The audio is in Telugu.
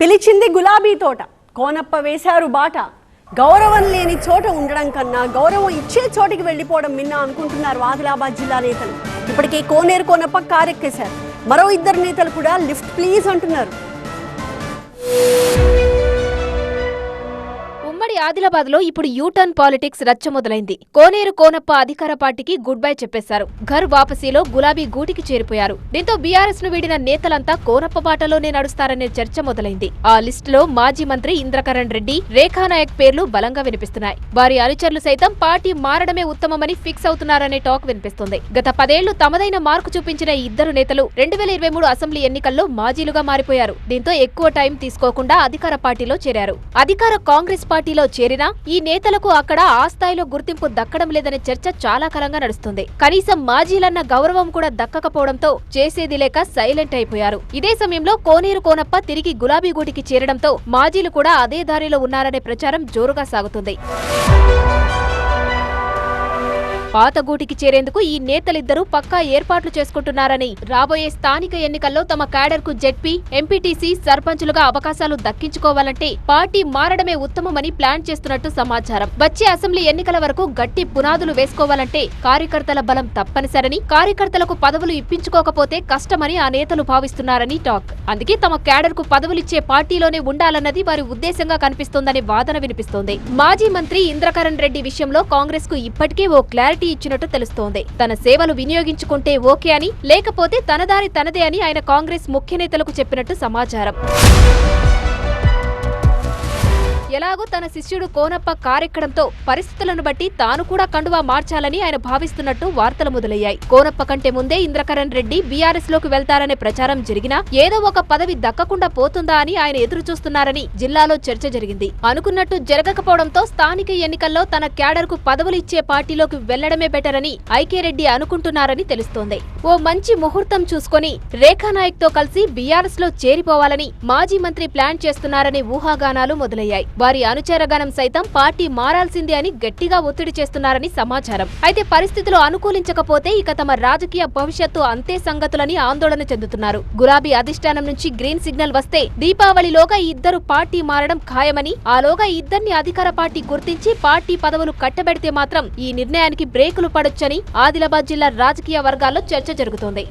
పిలిచింది గులాబీ తోట. కోనప్ప వేశారు బాట. గౌరవం లేని చోట ఉండడం కన్నా గౌరవం ఇచ్చే చోటికి వెళ్ళిపోవడం మిన్నా అనుకుంటున్నారు ఆదిలాబాద్ జిల్లా నేతలు. ఇప్పటికే కోనేరు కోనప్ప కారెక్కేశారు. మరో ఇద్దరు నేతలు కూడా లిఫ్ట్ ప్లీజ్ అంటున్నారు. ఆదిలాబాద్లో ఇప్పుడు యూటర్న్ పాలిటిక్స్ రచ్చ మొదలైంది. కోనేరు కోనప్ప అధికార పార్టీకి గుడ్ బై చెప్పేశారు. ఘర్ వాపసీలో గులాబీ గూటికి చేరిపోయారు. దీంతో బీఆర్ఎస్ను వీడిన నేతలంతా కోనప్ప బాటలోనే నడుస్తారనే చర్చ మొదలైంది. ఆ లిస్టులో మాజీ మంత్రి ఇంద్రకరణ్ రెడ్డి రేఖానాయక్ పేర్లు బలంగా వినిపిస్తున్నాయి. వారి అనుచరులు సైతం పార్టీ మారడమే ఉత్తమమని ఫిక్స్ అవుతున్నారనే టాక్ వినిపిస్తుంది. గత పదేళ్ళు తమదైన మార్కు చూపించిన ఇద్దరు నేతలు రెండు వేల ఇరవై మూడు అసెంబ్లీ ఎన్నికల్లో మాజీలుగా మారిపోయారు. దీంతో ఎక్కువ టైం తీసుకోకుండా అధికార పార్టీలో చేరారు. అధికార కాంగ్రెస్ పార్టీలో చేరినా ఈ నేతలకు అక్కడ ఆ స్థాయిలో గుర్తింపు దక్కడం లేదనే చర్చ చాలా కాలంగా నడుస్తుంది. కనీసం మాజీలన్న గౌరవం కూడా దక్కకపోవడంతో చేసేది లేక సైలెంట్ అయిపోయారు. ఇదే సమయంలో కోనేరు కోనప్ప తిరిగి గులాబీ గూటికి చేరడంతో మాజీలు కూడా అదే దారిలో ఉన్నారనే ప్రచారం జోరుగా సాగుతుంది. పాతగూటికి చేరేందుకు ఈ నేతలిద్దరూ పక్కా ఏర్పాట్లు చేసుకుంటున్నారని రాబోయే స్థానిక ఎన్నికల్లో తమ క్యాడర్కు జెడ్పీ ఎంపీటీసీ సర్పంచులుగా అవకాశాలు దక్కించుకోవాలంటే పార్టీ మారడమే ఉత్తమమని ప్లాన్ చేస్తున్నట్టు సమాచారం. వచ్చే అసెంబ్లీ ఎన్నికల వరకు గట్టి పునాదులు వేసుకోవాలంటే కార్యకర్తల బలం తప్పనిసరని కార్యకర్తలకు పదవులు ఇప్పించుకోకపోతే కష్టమని ఆ నేతలు భావిస్తున్నారని టాక్. అందుకే తమ క్యాడర్కు పదవులిచ్చే పార్టీలోనే ఉండాలన్నది వారి ఉద్దేశంగా కనిపిస్తోందనే వాదన వినిపిస్తోంది. మాజీ మంత్రి ఇంద్రకరణ్ రెడ్డి విషయంలో కాంగ్రెస్కు ఇప్పటికే ఓ క్లారిటీ ఇచ్చినట్టు తెలుస్తోంది. తన సేవలు వినియోగించుకుంటే ఓకే అని లేకపోతే తనదారి తనదే అని ఆయన కాంగ్రెస్ ముఖ్య నేతలకు చెప్పినట్టు సమాచారం. ఎలాగో తన శిష్యుడు కోనప్ప కారెక్కడంతో పరిస్థితులను బట్టి తాను కూడా కండువా మార్చాలని ఆయన భావిస్తున్నట్టు వార్తలు మొదలయ్యాయి. కోనప్ప కంటే ముందే ఇంద్రకరణ్ రెడ్డి బీఆర్ఎస్లోకి వెళ్తారనే ప్రచారం జరిగినా ఏదో ఒక పదవి దక్కకుండా పోతుందా అని ఆయన ఎదురు చూస్తున్నారని జిల్లాలో చర్చ జరిగింది. అనుకున్నట్టు జరగకపోవడంతో స్థానిక ఎన్నికల్లో తన క్యాడర్కు పదవులు ఇచ్చే పార్టీలోకి వెళ్ళడమే బెటర్ అని ఐకే రెడ్డి అనుకుంటున్నారని తెలుస్తోంది. ఓ మంచి ముహూర్తం చూసుకొని రేఖానాయక్తో కలిసి బీఆర్ఎస్లో చేరిపోవాలని మాజీ మంత్రి ప్లాన్ చేస్తున్నారని ఊహాగానాలు మొదలయ్యాయి. వారి అనుచరగణం సైతం పార్టీ మారాల్సిందే అని గట్టిగా ఒత్తిడి చేస్తున్నారని సమాచారం. అయితే పరిస్థితులు అనుకూలించకపోతే ఇక తమ రాజకీయ భవిష్యత్తు అంతే సంగతులని ఆందోళన చెందుతున్నారు. గులాబీ అధిష్టానం నుంచి గ్రీన్ సిగ్నల్ వస్తే దీపావళిలోగా ఇద్దరు పార్టీ మారడం ఖాయమని ఆలోగా ఇద్దరిని అధికార పార్టీ గుర్తించి పార్టీ పదవులు కట్టబెడితే మాత్రం ఈ నిర్ణయానికి బ్రేకులు పడొచ్చని ఆదిలాబాద్ జిల్లా రాజకీయ వర్గాల్లో చర్చ జరుగుతోంది.